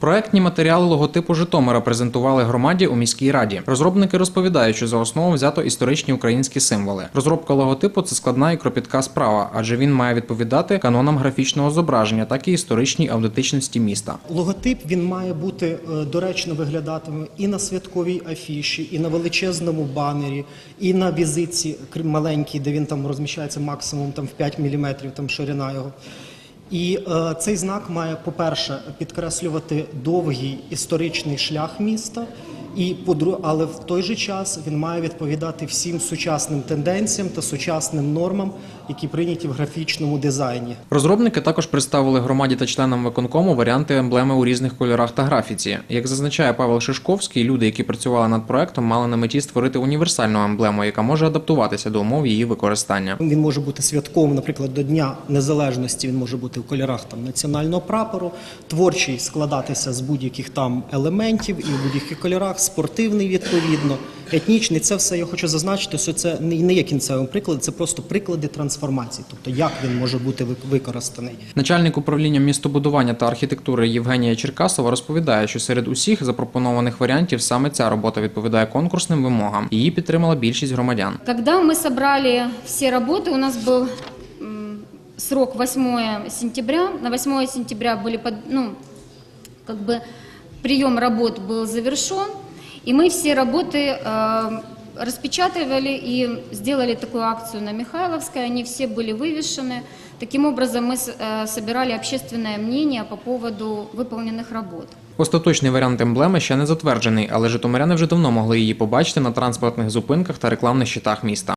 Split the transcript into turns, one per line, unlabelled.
Проектні матеріали логотипу Житомира презентували громаді у міській раді. Розробники розповідають, що за основу взято історичні українські символи. Розробка логотипу це складна і кропітка справа, адже він має відповідати канонам графічного зображення, так і історичній аутентичності міста.
Логотип він має бути е, доречно виглядатиме і на святковій афіші, і на величезному банері, і на візитці маленькій, де він там розміщається максимум там в 5 мм там ширина його. І е, цей знак має, по-перше, підкреслювати довгий історичний шлях міста. І але в той же час він має відповідати всім сучасним тенденціям та сучасним нормам, які прийняті в графічному дизайні.
Розробники також представили громаді та членам виконкому варіанти емблеми у різних кольорах та графіці. Як зазначає Павел Шишковський, люди, які працювали над проектом, мали на меті створити універсальну емблему, яка може адаптуватися до умов її використання.
Він може бути святковим, наприклад, до Дня Незалежності. Він може бути в кольорах там національного прапору, творчий складатися з будь-яких там елементів і в будь-яких кольорах, спортивний відповідно, етнічний. Це все я хочу зазначити, що це не не є кінцевим прикладом, це просто приклади трансформації, тобто як він може бути вик- використаний.
Начальник управління містобудування та архітектури Євгенія Черкасова розповідає, що серед усіх запропонованих варіантів саме ця робота відповідає конкурсним вимогам. Її підтримала більшість громадян.
Когда мы собрали все работы, у нас был м, срок 8 сентября. На 8 сентября были под, ну, как бы прием работ был завершен, и мы все работы э, распечатывали и сделали такую акцию на Михайловской. Они все были вывешены. Таким образом мы с- э, собирали общественное мнение по поводу выполненных работ.
Остаточний варіант емблеми ще не затверджений, але житомиряни вже давно могли її побачити на транспортних зупинках та рекламних щитах міста.